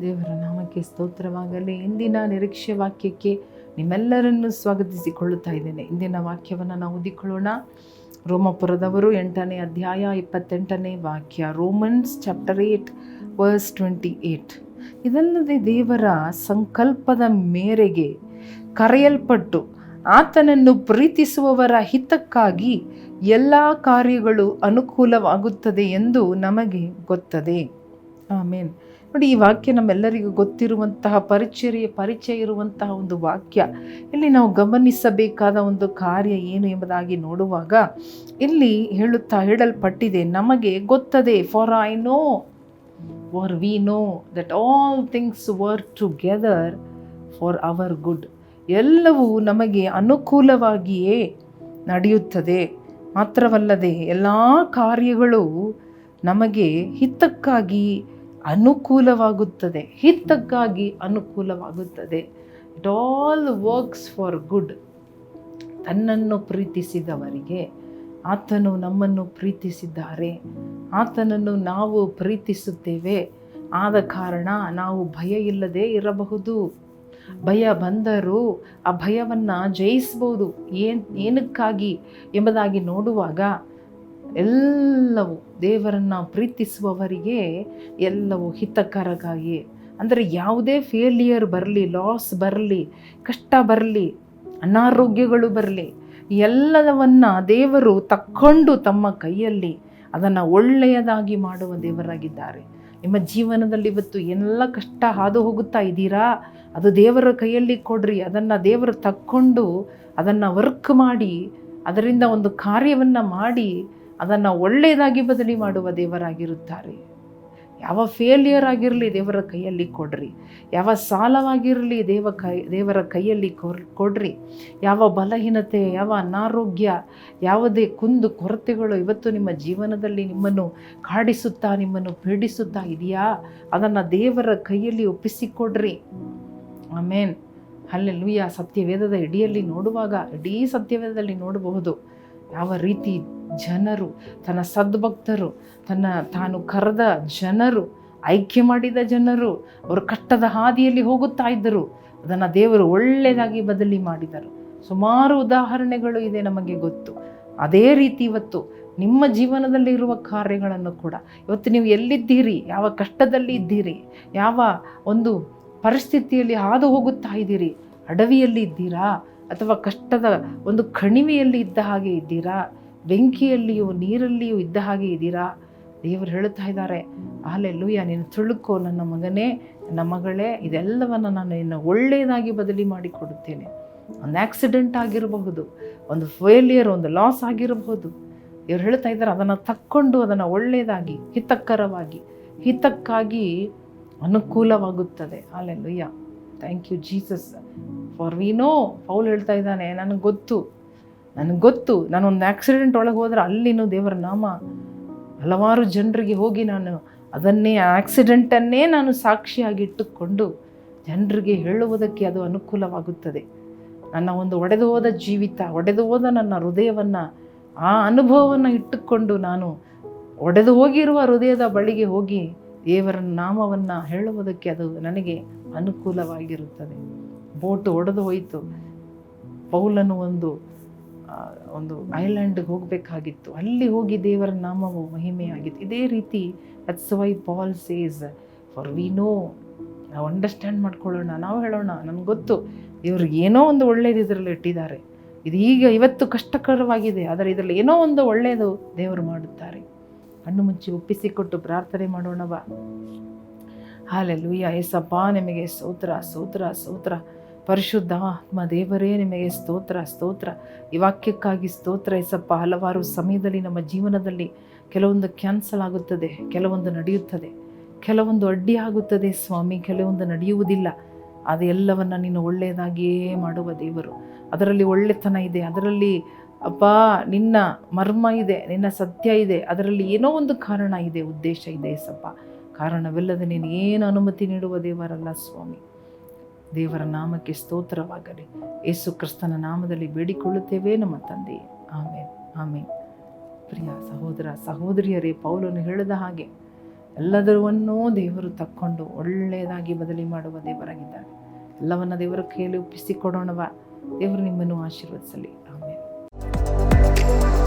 ದೇವರ ನಾಮಕ್ಕೆ ಸ್ತೋತ್ರವಾಗಲಿ. ಇಂದಿನ ನಿರೀಕ್ಷೆ ವಾಕ್ಯಕ್ಕೆ ನಿಮ್ಮೆಲ್ಲರನ್ನು ಸ್ವಾಗತಿಸಿಕೊಳ್ಳುತ್ತಾ ಇದ್ದೇನೆ. ಇಂದಿನ ವಾಕ್ಯವನ್ನು ನಾವು ಓದಿಕೊಳ್ಳೋಣ. ರೋಮಪುರದವರು ಎಂಟನೇ ಅಧ್ಯಾಯ ಇಪ್ಪತ್ತೆಂಟನೇ ವಾಕ್ಯ, Romans chapter eight, verse twenty eight. ಇದಲ್ಲದೆ ದೇವರ ಸಂಕಲ್ಪದ ಮೇರೆಗೆ ಕರೆಯಲ್ಪಟ್ಟು ಆತನನ್ನು ಪ್ರೀತಿಸುವವರ ಹಿತಕ್ಕಾಗಿ ಎಲ್ಲ ಕಾರ್ಯಗಳು ಅನುಕೂಲವಾಗುತ್ತದೆ ಎಂದು ನಮಗೆ ಗೊತ್ತದೆ. ಆಮೇನ್. ನೋಡಿ, ಈ ವಾಕ್ಯ ನಮ್ಮೆಲ್ಲರಿಗೂ ಗೊತ್ತಿರುವಂತಹ ಪರಿಚಯ ಪರಿಚಯ ಇರುವಂತಹ ಒಂದು ವಾಕ್ಯ. ಇಲ್ಲಿ ನಾವು ಗಮನಿಸಬೇಕಾದ ಒಂದು ಕಾರ್ಯ ಏನು ಎಂಬುದಾಗಿ ನೋಡುವಾಗ, ಇಲ್ಲಿ ಹೇಳುತ್ತಾ ಹೇಳಲ್ಪಟ್ಟಿದೆ, ನಮಗೆ ಗೊತ್ತದೆ for I know for we know that all things work together for our good ಎಲ್ಲವೂ ನಮಗೆ ಅನುಕೂಲವಾಗಿಯೇ ನಡೆಯುತ್ತದೆ. ಮಾತ್ರವಲ್ಲದೆ, ಎಲ್ಲ ಕಾರ್ಯಗಳು ನಮಗೆ ಹಿತಕ್ಕಾಗಿ ಅನುಕೂಲವಾಗುತ್ತದೆ. ಹಿತಕ್ಕಾಗಿ ಅನುಕೂಲವಾಗುತ್ತದೆ. It all works for good ತನ್ನನ್ನು ಪ್ರೀತಿಸಿದವರಿಗೆ ಆತನು ನಮ್ಮನ್ನು ಪ್ರೀತಿಸಿದ್ದಾರೆ. ಆತನನ್ನು ನಾವು ಪ್ರೀತಿಸುತ್ತೇವೆ. ಆದ ಕಾರಣ ನಾವು ಭಯ ಇಲ್ಲದೆ ಇರಬಹುದು. ಭಯ ಬಂದರೂ ಆ ಭಯವನ್ನು ಜಯಿಸ್ಬೋದು ಏನು, ಏನಕ್ಕಾಗಿ ಎಂಬುದಾಗಿ ನೋಡುವಾಗ ಎಲ್ಲವೂ ದೇವರನ್ನು ಪ್ರೀತಿಸುವವರಿಗೆ ಎಲ್ಲವೂ ಹಿತಕರಗಾಗಿ ಅಂದರೆ ಯಾವುದೇ ಫೇಲಿಯರ್ ಬರಲಿ ಲಾಸ್ ಬರಲಿ, ಕಷ್ಟ ಬರಲಿ, ಅನಾರೋಗ್ಯಗಳು ಬರಲಿ, ಎಲ್ಲವನ್ನು ದೇವರು ತಕ್ಕೊಂಡು ತಮ್ಮ ಕೈಯಲ್ಲಿ ಅದನ್ನು ಒಳ್ಳೆಯದಾಗಿ ಮಾಡುವ ದೇವರಾಗಿದ್ದಾರೆ. ನಿಮ್ಮ ಜೀವನದಲ್ಲಿ ಇವತ್ತು ಎಲ್ಲ ಕಷ್ಟ ಹಾದು ಹೋಗುತ್ತಾ ಇದ್ದೀರಾ? ಅದು ದೇವರ ಕೈಯಲ್ಲಿ ಕೊಡ್ರಿ, ಅದನ್ನು ದೇವರು ತಕ್ಕೊಂಡು ಅದನ್ನು ವರ್ಕ್ ಮಾಡಿ, ಅದರಿಂದ ಒಂದು ಕಾರ್ಯವನ್ನು ಮಾಡಿ ಅದನ್ನು ಒಳ್ಳೆಯದಾಗಿ ಬದಲಿ ಮಾಡುವ ದೇವರಾಗಿರುತ್ತಾರೆ. ಯಾವ ಫೇಲಿಯರ್ ಆಗಿರಲಿ ದೇವರ ಕೈಯಲ್ಲಿ ಕೊಡ್ರಿ. ಯಾವ ಸಾಲವಾಗಿರಲಿ ದೇವ ಕೈ, ದೇವರ ಕೈಯಲ್ಲಿ ಕೊಡ್ರಿ. ಯಾವ ಬಲಹೀನತೆ, ಯಾವ ಅನಾರೋಗ್ಯ, ಯಾವುದೇ ಕುಂದು ಕೊರತೆಗಳು ಇವತ್ತು ನಿಮ್ಮ ಜೀವನದಲ್ಲಿ ನಿಮ್ಮನ್ನು ಕಾಡಿಸುತ್ತಾ, ನಿಮ್ಮನ್ನು ಪೀಡಿಸುತ್ತಾ ಇದೆಯಾ? ಅದನ್ನು ದೇವರ ಕೈಯಲ್ಲಿ ಒಪ್ಪಿಸಿಕೊಡ್ರಿ. ಆಮೇನ್. ಅಲ್ಲೆಲ್ಲೂಯ್ಯ ಸತ್ಯವೇದದ ಇಡಿಯಲ್ಲಿ ನೋಡುವಾಗ, ಇಡೀ ಸತ್ಯವೇದದಲ್ಲಿ ನೋಡಬಹುದು. ಯಾವ ರೀತಿ ಜನರು, ತನ್ನ ಸದ್ಭಕ್ತರು, ತನ್ನ ತಾನು ಕರೆದ ಜನರು, ಆಯ್ಕೆ ಮಾಡಿದ ಜನರು, ಅವರು ಕಟ್ಟದ ಹಾದಿಯಲ್ಲಿ ಹೋಗುತ್ತಾ ಇದ್ದರು. ಅದನ್ನು ದೇವರು ಒಳ್ಳೆಯದಾಗಿ ಬದಲಿ ಮಾಡಿದರು. ಸುಮಾರು ಉದಾಹರಣೆಗಳು ಇದೆ ನಮಗೆ ಗೊತ್ತು. ಅದೇ ರೀತಿ ಇವತ್ತು ನಿಮ್ಮ ಜೀವನದಲ್ಲಿ ಇರುವ ಕಾರ್ಯಗಳನ್ನು ಕೂಡ. ಇವತ್ತು ನೀವು ಎಲ್ಲಿದ್ದೀರಿ? ಯಾವ ಕಷ್ಟದಲ್ಲಿ ಇದ್ದೀರಿ? ಯಾವ ಒಂದು ಪರಿಸ್ಥಿತಿಯಲ್ಲಿ ಹಾದು ಹೋಗುತ್ತಾ ಇದ್ದೀರಿ? ಅಡವಿಯಲ್ಲಿ ಇದ್ದೀರಾ? ಅಥವಾ ಕಷ್ಟದ ಒಂದು ಕಣಿವೆಯಲ್ಲಿ ಇದ್ದ ಹಾಗೆ ಇದ್ದೀರಾ? ಬೆಂಕಿಯಲ್ಲಿಯೂ ನೀರಲ್ಲಿಯೂ ಇದ್ದ ಹಾಗೆ ಇದ್ದೀರಾ? ದೇವರು ಹೇಳುತ್ತಾ ಇದ್ದಾರೆ ಅಲ್ಲೆಲ್ಲೂಯ್ಯ ನೀನು ತುಳುಕೋ ನನ್ನ ಮಗನೇ, ನನ್ನ ಮಗಳೇ, ಇದೆಲ್ಲವನ್ನು ನಾನು ನಿನ್ನ ಒಳ್ಳೆಯದಾಗಿ ಬದಲಿ ಮಾಡಿಕೊಡುತ್ತೇನೆ. ಒಂದು ಆಕ್ಸಿಡೆಂಟ್ ಆಗಿರಬಹುದು, ಒಂದು ಫೇಲಿಯರ್ ಒಂದು ಲಾಸ್ ಆಗಿರಬಹುದು. ಇವ್ರು ಹೇಳ್ತಾ ಇದ್ದಾರೆ, ಅದನ್ನು ತಕ್ಕೊಂಡು, ಅದನ್ನು ಒಳ್ಳೆಯದಾಗಿ, ಹಿತಕರವಾಗಿ, ಹಿತಕ್ಕಾಗಿ ಅನುಕೂಲವಾಗುತ್ತದೆ. Alleluia thank you Jesus for we know Paul ಹೇಳ್ತಾ ಇದ್ದಾನೆ, ನನಗೆ ಗೊತ್ತು ನನಗೆ ಗೊತ್ತು, ನಾನೊಂದು ಆಕ್ಸಿಡೆಂಟ್ ಒಳಗೆ ಹೋದರೆ ಅಲ್ಲಿನೂ ದೇವರ ನಾಮ. ಹಲವಾರು ಜನರಿಗೆ ಹೋಗಿ ನಾನು ಅದನ್ನೇ ಆಕ್ಸಿಡೆಂಟನ್ನೇ ನಾನು ಸಾಕ್ಷಿಯಾಗಿ ಇಟ್ಟುಕೊಂಡು ಜನರಿಗೆ ಹೇಳುವುದಕ್ಕೆ ಅದು ಅನುಕೂಲವಾಗುತ್ತದೆ. ನನ್ನ ಒಂದು ಒಡೆದು ಹೋದ ಜೀವಿತ, ಒಡೆದು ಹೋದ ನನ್ನ ಹೃದಯವನ್ನು, ಆ ಅನುಭವವನ್ನು ಇಟ್ಟುಕೊಂಡು ನಾನು ಒಡೆದು ಹೋಗಿರುವ ಹೃದಯದ ಬಳಿಗೆ ಹೋಗಿ ದೇವರ ನಾಮವನ್ನು ಹೇಳುವುದಕ್ಕೆ ಅದು ನನಗೆ ಅನುಕೂಲವಾಗಿರುತ್ತದೆ. ಬೋಟು ಒಡೆದು ಹೋಯಿತು. ಪೌಲನು ಒಂದು ಒಂದು ಐಲ್ಯಾಂಡ್ಗೆ ಹೋಗಬೇಕಾಗಿತ್ತು. ಅಲ್ಲಿ ಹೋಗಿ ದೇವರ ನಾಮವು ಮಹಿಮೆಯಾಗಿತ್ತು. ಇದೇ ರೀತಿ that's why Paul says for we know ನಾವು ಅಂಡರ್ಸ್ಟ್ಯಾಂಡ್ ಮಾಡ್ಕೊಳ್ಳೋಣ ನಾವು ಹೇಳೋಣ ನನಗೆ ಗೊತ್ತು. ಇವ್ರಿಗೆ ಏನೋ ಒಂದು ಒಳ್ಳೇದು ಇದರಲ್ಲಿ ಇಟ್ಟಿದ್ದಾರೆ. ಇದು ಈಗ ಇವತ್ತು ಕಷ್ಟಕರವಾಗಿದೆ ಆದರೆ ಇದರಲ್ಲಿ ಏನೋ ಒಂದು ಒಳ್ಳೆಯದು ದೇವರು ಮಾಡುತ್ತಾರೆ. ಕಣ್ಣು ಮುಚ್ಚಿ ಒಪ್ಪಿಸಿಕೊಟ್ಟು ಪ್ರಾರ್ಥನೆ ಮಾಡೋಣವ ಹಾಲೆಲ್ಲೂಯ್ಯ ಏಸಪ್ಪ ನಿಮಗೆ ಸೂತ್ರ ಸೂತ್ರ ಸ್ತೋತ್ರ. ಪರಿಶುದ್ಧ ಆತ್ಮ, ದೇವರೇ ನಿಮಗೆ ಸ್ತೋತ್ರ ಸ್ತೋತ್ರ. ಈ ವಾಕ್ಯಕ್ಕಾಗಿ ಸ್ತೋತ್ರ ಎಸಪ್ಪ. ಹಲವಾರು ಸಮಯದಲ್ಲಿ ನಮ್ಮ ಜೀವನದಲ್ಲಿ ಕೆಲವೊಂದು ಕ್ಯಾನ್ಸಲ್ ಆಗುತ್ತದೆ, ಕೆಲವೊಂದು ನಡೆಯುತ್ತದೆ. ಕೆಲವೊಂದು ಅಡ್ಡಿ ಆಗುತ್ತದೆ ಸ್ವಾಮಿ, ಕೆಲವೊಂದು ನಡೆಯುವುದಿಲ್ಲ. ಅದೆಲ್ಲವನ್ನು ನೀನು ಒಳ್ಳೆಯದಾಗಿಯೇ ಮಾಡುವ ದೇವರು. ಅದರಲ್ಲಿ ಒಳ್ಳೆತನ ಇದೆ, ಅದರಲ್ಲಿ ಅಪ್ಪ ನಿನ್ನ ಮರ್ಮ ಇದೆ, ನಿನ್ನ ಸತ್ಯ ಇದೆ, ಅದರಲ್ಲಿ ಏನೋ ಒಂದು ಕಾರಣ ಇದೆ, ಉದ್ದೇಶ ಇದೆ ಸಪ್ಪ ಕಾರಣವಿಲ್ಲದೆ ನೀನು ಏನು ಅನುಮತಿ ನೀಡುವ ದೇವರಲ್ಲ ಸ್ವಾಮಿ. ದೇವರ ನಾಮಕ್ಕೆ ಸ್ತೋತ್ರವಾಗಲಿ. ಯೇಸು ಕ್ರಿಸ್ತನ ನಾಮದಲ್ಲಿ ಬೇಡಿಕೊಳ್ಳುತ್ತೇವೆ ನಮ್ಮ ತಂದೆ. ಆಮೇನ್. ಆಮೇನ್. ಪ್ರಿಯ ಸಹೋದರ, ಸಹೋದರಿಯರೇ, ಪೌಲನು ಹೇಳಿದ ಹಾಗೆ ಎಲ್ಲದರವನ್ನೂ ದೇವರು ತಕ್ಕೊಂಡು ಒಳ್ಳೆಯದಾಗಿ ಬದಲಿ ಮಾಡುವ ದೇವರಾಗಿದ್ದಾರೆ ಎಲ್ಲವನ್ನ ದೇವರ ಕೈಯಲ್ಲಿ ಒಪ್ಪಿಸಿಕೊಡೋಣವ. ದೇವರು ನಿಮ್ಮನ್ನು ಆಶೀರ್ವದಿಸಲಿ. ಆಮೇಲೆ